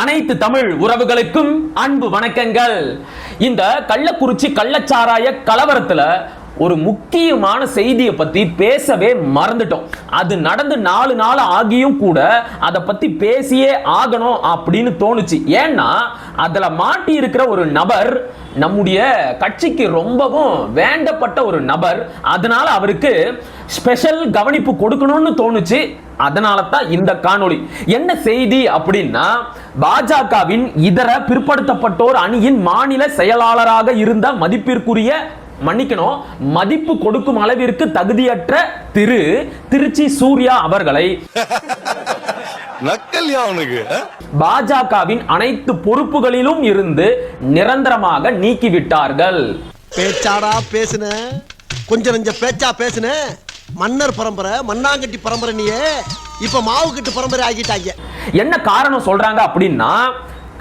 அனைத்து தமிழ் உறவுகளுக்கும் அன்பு வணக்கங்கள். இந்த கள்ளக்குறிச்சி கள்ளச்சாராய கலவரத்துல ஒரு முக்கியமான செய்தியை பத்தி பேசவே மறந்துட்டோம். அது நடந்து நாலு நாள் ஆகியும் கூட அதை பத்தி பேசியே ஆகணும் அப்படின்னு தோணுச்சு. ஏன்னா அதில் மாட்டி இருக்கிற ஒரு நபர் நம்முடைய கட்சிக்கு ரொம்பவும் வேண்டப்பட்ட ஒரு நபர். அதனால அவருக்கு ஸ்பெஷல் கவனிப்பு கொடுக்கணும்னு தோணுச்சு. அதனால தான் இந்த காணொளி. என்ன செய்தி அப்படின்னா பாஜகவின் இதர பிற்படுத்தப்பட்டோர் அணியின் மாநில செயலாளராக இருந்த மதிப்பிற்குரிய மன்னிக்கணும். மதிப்பு கொடுக்கும் அளவிற்கு தகுதியற்ற திரு திருச்சி சூர்யா அவர்களை. நக்கல்யா அவனுக்கு ஆ? பாஜகவின் அனைத்து பொறுப்புகளிலும் இருந்து நிரந்தரமாக நீக்கிவிட்டார்கள். பேச்சாடா பேசுன? கொஞ்சம் நெஞ்ச பேச்சா பேசுன? மன்னர் பரம்பரை மண்ணாங்கட்டி பரம்பரை நீயே. இப்ப மாவு கட்டு பரம்பரை ஆகிட்டாங்க. என்ன காரணம் சொல்றாங்க அப்படின்னா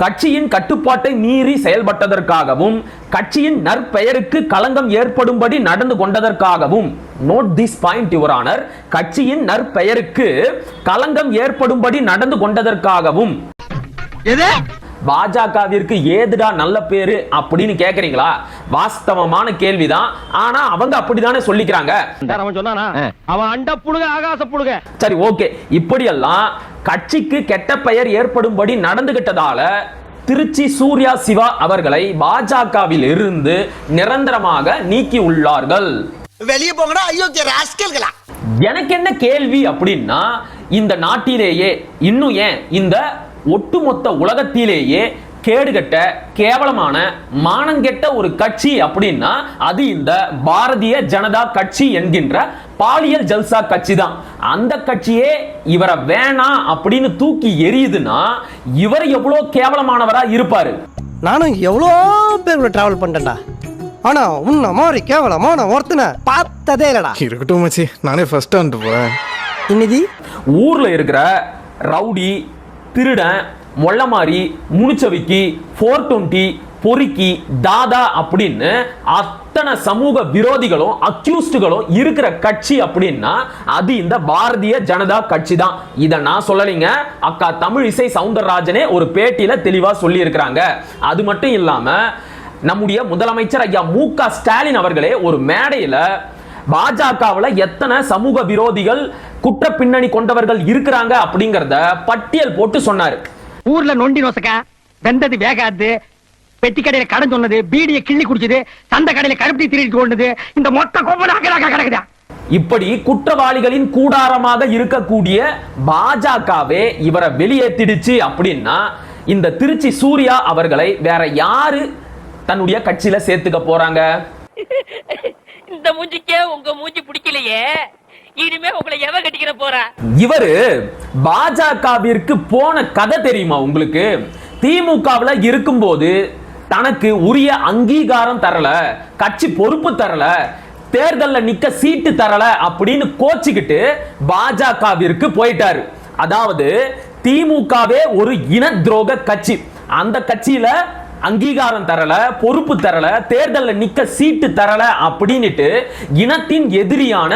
கட்சியின் கட்டுப்பாட்டை மீறி செயல்பட்டதற்காகவும் கட்சியின் நற்பெயருக்கு களங்கம் ஏற்படும்படி நடந்து கொண்டதற்காகவும். Note this point your honour கட்சியின் நற்பெயருக்கு களங்கம் ஏற்படும்படி நடந்து கொண்டதற்காகவும். எது? பாஜகவிற்கு ஏதுடா நல்ல பேரு அப்படின்னு கேக்குறீங்களா? வாஸ்தவமான கேள்விதான். ஆனா அவங்க அப்படித்தானே சொல்லிக்கிறாங்க. அவன் அண்ட புழுக ஆகாச புழுக. சரி ஓகே. இப்படியெல்லாம் கட்சிக்கு கெட்ட பெயர் ஏற்படும்படி நடந்துகிட்டதால திருச்சி சூர்யா சிவா அவர்களை பாஜகவில் இருந்து நிரந்தரமாக நீக்கி உள்ளார்கள். வெளியே போங்கடா அயோக்கிய ராஸ்கல்களா? எனக்கு என்ன கேள்வி அப்படின்னா இந்த நாட்டிலேயே இன்னும் ஏன் இந்த ஒட்டுமொத்த உலகத்திலேயே கேடுகட்ட கேவலமான மானங்கெட்ட ஒரு கட்சி அப்படின்னா அது இந்த பாரதிய ஜனதா கட்சி என்கின்ற பாலியல் ஜல்சா கட்சி தான் அந்த கட்சியே இவரை வேணாம் அப்படின்னு தூக்கி எரியுதுன்னா இவர் எவ்வளவு கேவலமானவரா இருப்பாரு? நானும் எவ்வளோ பேர் டிராவல் பண்ணிட்டேன்டா. ஆனா உன்ன மாதிரி கேவலமான ஒருத்தனை பார்த்ததே இல்லடா. இருக்கட்டும் மச்சி. நானே ஃபர்ஸ்ட் வந்துட்டு போறேன். இன்னிதி ஊர்ல இருக்கிற ரவுடி திருடன் மொள்ளமாரி முனிச்சவிக்கி ஃபோர் டுவெண்ட்டி பொறுக்கி தாதா அப்படின்னு அத்தனை சமூக விரோதிகளும் அக்யூஸ்டுகளும் இருக்கிற கட்சி அப்படின்னா அது இந்த பாரதிய ஜனதா கட்சி தான் இதை நான் சொல்லலைங்க. அக்கா தமிழ் இசை சவுந்தரராஜனே ஒரு பேட்டியில தெளிவா சொல்லி இருக்கிறாங்க அது மட்டும் இல்லாம நம்முடைய முதலமைச்சர் ஐயா மு க ஸ்டாலின் அவர்களே ஒரு மேடையில பாஜகவில் எத்தனை சமூக விரோதிகள் குற்ற பின்னணி கொண்டவர்கள் இருக்கிறாங்க அப்படிங்கறத பட்டியல் போட்டு சொன்னாரு. ஊர்ல நொண்டி நோசக்கா வெந்தது வேகாது பெட்டி கடையில கடன் சொன்னது பீடியை கிள்ளி குடிச்சது சந்த கடையில கருப்பி திருடிட்டு கொண்டது இந்த மொத்த கோப்பனாக கிடக்குதா? இப்படி குற்றவாளிகளின் கூடாரமாக இருக்கக்கூடிய பாஜகவே இவரை வெளியேத்திடுச்சு அப்படின்னா இந்த திருச்சி சூர்யா அவர்களை வேற யாரு தன்னுடைய கட்சியில சேர்த்துக்க போறாங்க? இந்த மூஞ்சிக்கே உங்க மூஞ்சி பிடிக்கலையே. இனிமே உங்களை எவ கட்டிக்கிற போற? இவரு பாஜகவிற்கு போன கதை தெரியுமா உங்களுக்கு? திமுகவுல இருக்கும்போது தனக்கு உரிய அங்கீகாரம் தரல கட்சி பொறுப்பு தரல தேர்தலில் நிக்க சீட்டு தரல அப்படின்னு கோச்சிக்கிட்டு பாஜகவிற்கு போயிட்டாரு. அதாவது திமுகவே ஒரு இன துரோக கட்சி. அந்த கட்சியில அங்கீகாரம் தரல பொறுப்பு தரல தேர்தலில் நிக்க சீட்டு தரல அப்படின்னுட்டு இனத்தின் எதிரியான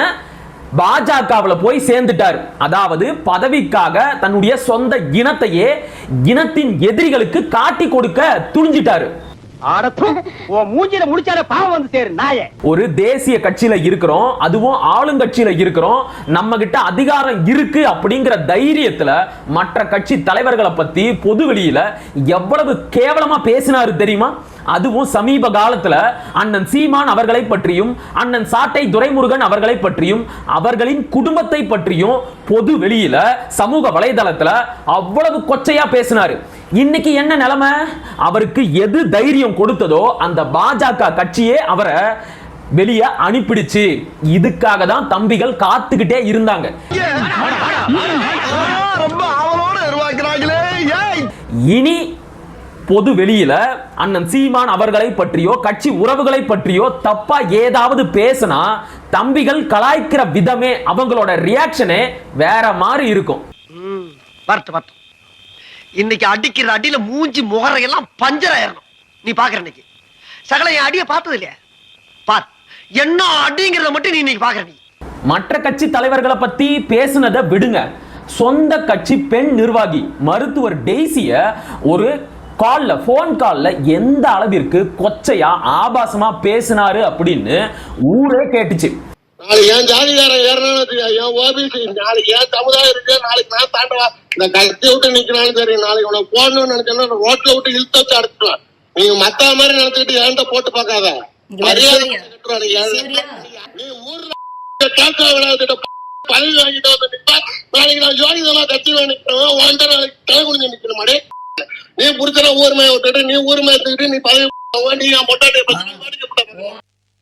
பாஜகவுல போய் சேர்ந்துட்டார். அதாவது பதவிக்காக தன்னுடைய சொந்த இனத்தையே இனத்தின் எதிரிகளுக்கு காட்டி கொடுக்க துணிஞ்சிட்டாரு. ஒரு தேசிய கட்சியில இருக்கிறோம் அதுவும் ஆளுங்கட்சியில இருக்கிறோம் நம்ம கிட்ட அதிகாரம் இருக்கு அப்படிங்கிற தைரியத்துல மற்ற கட்சி தலைவர்களை பத்தி பொது வெளியில எவ்வளவு கேவலமா பேசினாரு தெரியுமா? அதுவும் சமீப காலத்துல அண்ணன் சீமான் அவர்களை பற்றியும் அண்ணன் சாட்டை துரைமுருகன் அவர்களை பற்றியும் அவர்களின் குடும்பத்தை பற்றியும் பொது வெளியில சமூக வலைதளத்துல அவ்வளவு கொச்சையா பேசினாரு. இன்னைக்கு என்ன நிலைமை? அவருக்கு எது தைரியம் கொடுத்ததோ அந்த பாஜக கட்சியே அவரை வெளியே அனுப்பிடுச்சு. இதுக்காக தான் தம்பிகள் காத்துக்கிட்டே இருந்தாங்க. இனி பொது வெளியில அண்ணன் சீமான் அவர்களை பற்றியோ கட்சி உறவுகளை பற்றியோ தப்பா ஏதாவது பேசினா தம்பிகள் கலாய்க்கிற விதமே அவங்களோட ரியாக்ஷனே வேற மாதிரி இருக்கும். இன்னைக்கு அடிக்கிற அடியில மூஞ்சி முகரையெல்லாம் பஞ்சர் ஆயிரணும். நீ பாக்குற இன்னைக்கு சகல என் அடிய பார்த்தது இல்லையா? பார் என்ன அடிங்கிறத மட்டும் நீ இன்னைக்கு பாக்குற நீ. மற்ற கட்சி தலைவர்களை பத்தி பேசுனதை விடுங்க. சொந்த கட்சி பெண் நிர்வாகி மருத்துவர் டெய்ஸிய ஒரு கால்ல ஃபோன் கால்ல எந்த அளவிற்கு கொச்சையா ஆபாசமா பேசினாரு அப்படின்னு ஊரே கேட்டுச்சு. நாளைக்கு என் ஜாதிகாரன் தெரியாது என் ஓபிசி நாளைக்கு என் சமுதாயம் இருக்கு நாளைக்கு நான் தாண்டவா இந்த கத்தி விட்டு நிக்கிறாலும் சரி நாளைக்கு உனக்கு போடணும்னு நினைச்சேன்னா ரோட்ல விட்டு இழுத்து வச்சு அடிச்சுடுவேன் நீங்க மத்த மாதிரி நினைச்சுக்கிட்டு என்கிட்ட போட்டு பார்க்காத. மரியாதை. நீ ஊர்ல கேட்க விடாதுட்ட பதவி வாங்கிட்டு வந்து நிப்பா. நாளைக்கு நான் ஜோதிதமா கட்சியில நிக்கிறவன் உன்கிட்ட நாளைக்கு தலை குனிஞ்சு நிக்கணும் மாடே நீ புடிச்சல ஊர்மையை விட்டுட்டு நீ ஊர்மையை எடுத்துக்கிட்டு நீ பதவி நீ பாதிக்கப்பட்ட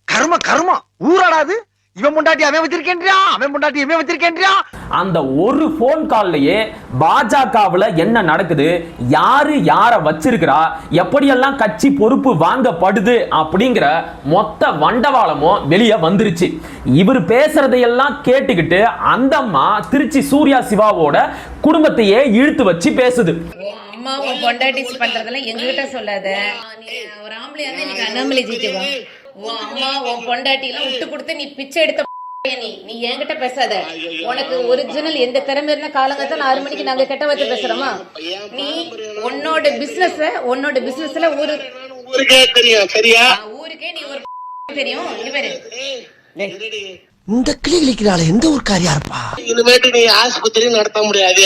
கர்ம கர்மம் ஊராடாது இவன் முண்டாட்டி அவன் வச்சிருக்கேன்றியா? அவன் முண்டாட்டி இவன் வச்சிருக்கேன்றியா? அந்த ஒரு ஃபோன் கால்லயே பாஜகவுல என்ன நடக்குது? யாரு யார வச்சிருக்கிறா? எப்படியெல்லாம் கட்சி பொறுப்பு வாங்கப்படுது அப்படிங்கிற மொத்த வண்டவாளமும் வெளியே வந்துருச்சு. இவர் பேசுறதையெல்லாம் கேட்டுக்கிட்டு அந்த அம்மா திருச்சி சூர்யா சிவாவோட குடும்பத்தையே இழுத்து வச்சு பேசுது. உன் அம்மா உன் பொண்டாட்டி பண்றதெல்லாம் எங்ககிட்ட சொல்லாத. நீ ஒரு ஆம்பளையா இன்னைக்கு அண்ணாமலை ஜெயிச்சுவா உன் அம்மா உன் பொண்டாட்டி எல்லாம் விட்டு கொடுத்து நீ பிச்சை எடுத்த நீ நீ என்கிட்ட பேசாத. உனக்கு ஒரிஜினல் எந்த திறமை இருந்தா காலங்கத்தான் ஆறு மணிக்கு நாங்க கெட்ட வார்த்தை பேசுறோமா? நீ உன்னோட பிசினஸ் உன்னோட பிசினஸ்ல ஒரு ஊருக்கே தெரியும் சரியா? ஊருக்கே நீ ஒரு தெரியும். இந்த கிளி கிளிக்கிறாள் எந்த ஊர்க்காரியா இருப்பா? இனிமேட்டு நீ ஆஸ்பத்திரி நடத்த முடியாது.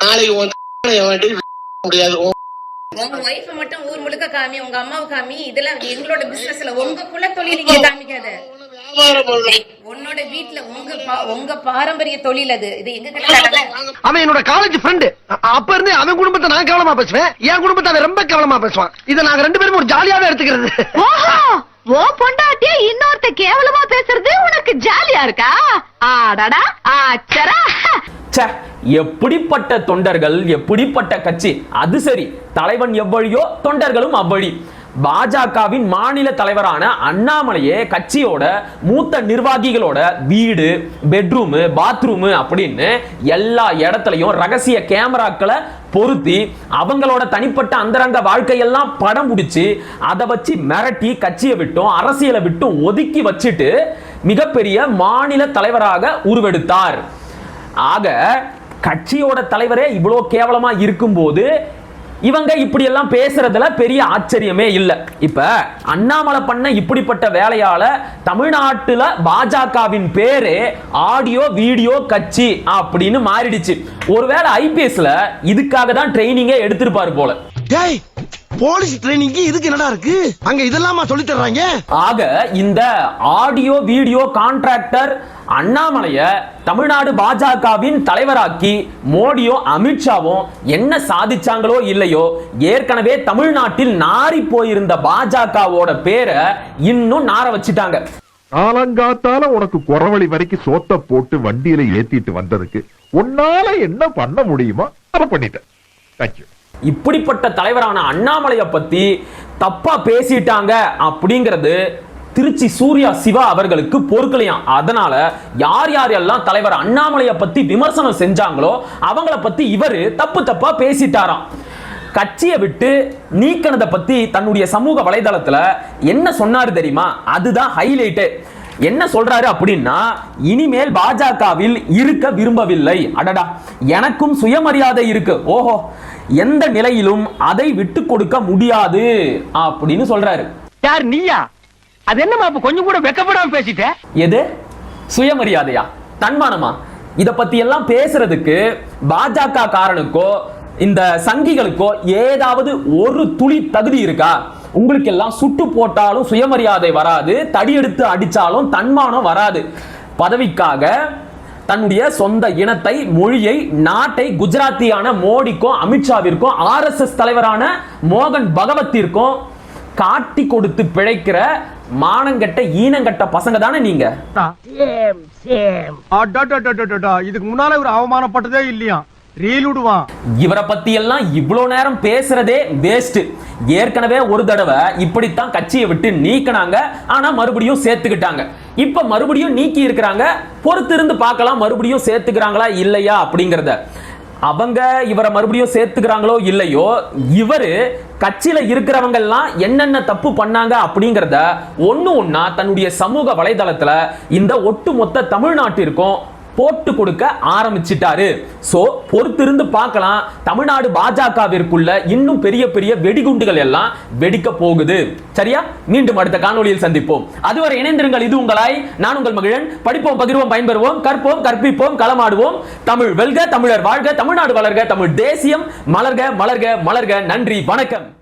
நாளைக்கு உன் வேண்டி முடியாது. உங்க ஒய்ஃப மட்டும் ஊர் முழுக்க காமி உங்க அம்மாவை காமி இதெல்லாம் எங்களோட பிசினஸ்ல உங்க குல தொழில் நீங்க காமிக்காத. உன்னோட வீட்ல உங்க பா- உங்க பாரம்பரிய தொழில் அது. இது எங்க கிட்ட அவன் என்னோட காலேஜ் ஃப்ரெண்டு அப்ப இருந்து அவன் குடும்பத்தை நான் கேவலமா பேசுவேன். என் குடும்பத்தை அவன் ரொம்ப கேவலமா பேசுவான். இதை நாங்க ரெண்டு பேரும் ஒரு ஜாலியாவே எடுத்துக்கிறது. ஓஹோ! ஓ பொண்டாட்டிய இன்னொருத்த கேவலமா பேசுறது உனக்கு ஜாலியா இருக்கா? ஆடடா ஆச்சரா. எப்படிப்பட்ட தொண்டர்கள் எப்படிப்பட்ட கட்சி? அது சரி தலைவன் எவ்வழியோ தொண்டர்களும் அவ்வழி. பாஜகவின் மாநில தலைவரான அண்ணாமலையே கட்சியோட மூத்த நிர்வாகிகளோட வீடு பெட்ரூமு பாத்ரூமு அப்படின்னு எல்லா இடத்துலயும் ரகசிய கேமராக்களை பொருத்தி அவங்களோட தனிப்பட்ட அந்தரங்க வாழ்க்கையெல்லாம் படம் பிடிச்சி அதை வச்சு மிரட்டி கட்சியை விட்டும் அரசியலை விட்டும் ஒதுக்கி வச்சுட்டு மிகப்பெரிய மாநில தலைவராக உருவெடுத்தார். ஆக கட்சியோட தலைவரே இவ்வளோ கேவலமா இருக்கும்போது இவங்க இப்படி எல்லாம் பேசுறதுல பெரிய ஆச்சரியமே இல்லை. இப்ப அண்ணாமலை பண்ண இப்படிப்பட்ட வேலையால தமிழ்நாட்டுல பாஜகவின் பேரு ஆடியோ வீடியோ கட்சி அப்படின்னு மாறிடுச்சு. ஒருவேளை ஐபிஎஸ்ல இதுக்காக தான் ட்ரைனிங்கே எடுத்திருப்பாரு போல. டேய் போலீஸ் ட்ரைனிங்க்கு இதுக்கு என்னடா இருக்கு? அங்க இதெல்லாமா சொல்லி தர்றாங்க? ஆக இந்த ஆடியோ வீடியோ கான்ட்ராக்டர் அண்ணாமலைய தமிழ்நாடு பாஜகவின் தலைவராக்கி மோடியும் அமித்ஷாவும் என்ன சாதிச்சாங்களோ இல்லையோ ஏற்கனவே தமிழ்நாட்டில் நாரி போயிருந்த பாஜகவோட பேரை இன்னும் நார வச்சிட்டாங்க. காலங்காத்தால உனக்கு குறவழி வரைக்கும் சோத்த போட்டு வண்டியில ஏத்திட்டு வந்ததுக்கு உன்னால என்ன பண்ண முடியுமோ அதை பண்ணிட்டேன். தேங்க்யூ இப்படிப்பட்ட தலைவரான அண்ணாமலையை பத்தி தப்பா பேசிட்டாங்க அப்படிங்கிறது திருச்சி சூர்யா சிவா அவர்களுக்கு பொறுக்கலையாம். அதனால யார் யார் எல்லாம் தலைவர் அண்ணாமலையை பத்தி விமர்சனம் செஞ்சாங்களோ அவங்கள பத்தி இவர் தப்பு தப்பா பேசிட்டாராம். கட்சியை விட்டு நீக்கினதை பத்தி தன்னுடைய சமூக வலைதளத்துல என்ன சொன்னாரு தெரியுமா? அதுதான் ஹைலைட்டு என்ன சொல்றாரு அப்படின்னா இனிமேல் பாஜகவில் இருக்க விரும்பவில்லை. அடடா எனக்கும் சுயமரியாதை இருக்கு. ஓஹோ எந்த நிலையிலும் அதை விட்டு கொடுக்க முடியாது அப்படின்னு சொல்றாரு. யார் நீயா? அது என்னமா கொஞ்சம் கூட வெக்கப்படாம பேசிட்ட? எது? சுயமரியாதையா? தன்மானமா? இத பத்தி எல்லாம் பேசுறதுக்கு பாஜக காரனுக்கோ இந்த சங்கிகளுக்கோ ஏதாவது ஒரு துளி தகுதி இருக்கா? உங்களுக்கு எல்லாம் சுட்டு போட்டாலும் சுயமரியாதை வராது தடி எடுத்து அடிச்சாலும் தன்மானம் வராது. பதவிக்காக தன்னுடைய சொந்த இனத்தை மொழியை நாட்டை குஜராத்தியான மோடிக்கும் அமித்ஷாவிற்கும் ஆர்எஸ்எஸ் தலைவரான மோகன் பகவத்திற்கும் காட்டி கொடுத்து பிழைக்கிற மானங்கெட்ட ஈனங்கெட்ட பசங்க தானே நீங்க? இதுக்கு முன்னால இவர் அவமானப்பட்டதே இல்லையா? ரீல் விடுவான் இவரை பத்தி எல்லாம் இவ்வளோ நேரம் பேசுறதே வேஸ்ட் ஏற்கனவே ஒரு தடவை இப்படித்தான் கட்சியை விட்டு நீக்கினாங்க. ஆனா மறுபடியும் சேர்த்துக்கிட்டாங்க. இப்ப மறுபடியும் நீக்கி இருக்கிறாங்க. பொறுத்திருந்து பார்க்கலாம் மறுபடியும் சேர்த்துக்கிறாங்களா இல்லையா அப்படிங்கறத. அவங்க இவரை மறுபடியும் சேர்த்துக்கிறாங்களோ இல்லையோ இவரு கட்சியில இருக்கிறவங்க எல்லாம் என்னென்ன தப்பு பண்ணாங்க அப்படிங்கறத ஒன்று ஒன்றா தன்னுடைய சமூக வலைதளத்துல இந்த ஒட்டுமொத்த தமிழ்நாட்டிற்கும் போட்டு கொடுக்க ஆரம்பிச்சிட்டாரு. சோ பொறுத்திருந்து பார்க்கலாம். தமிழ்நாடு பாஜகவிற்குள்ள இன்னும் பெரிய பெரிய வெடிகுண்டுகள் எல்லாம் வெடிக்க போகுது. சரியா? மீண்டும் அடுத்த காணொலியில் சந்திப்போம். அதுவரை இணைந்திருங்கள். இது உங்களாய். நான் உங்கள் மகிழன். படிப்போம் பகிர்வோம் பயன்பெறுவோம். கற்போம் கற்பிப்போம் களமாடுவோம். தமிழ் வெல்க தமிழர் வாழ்க தமிழ்நாடு வளர்க தமிழ் தேசியம் மலர்க மலர்க மலர்க. நன்றி வணக்கம்.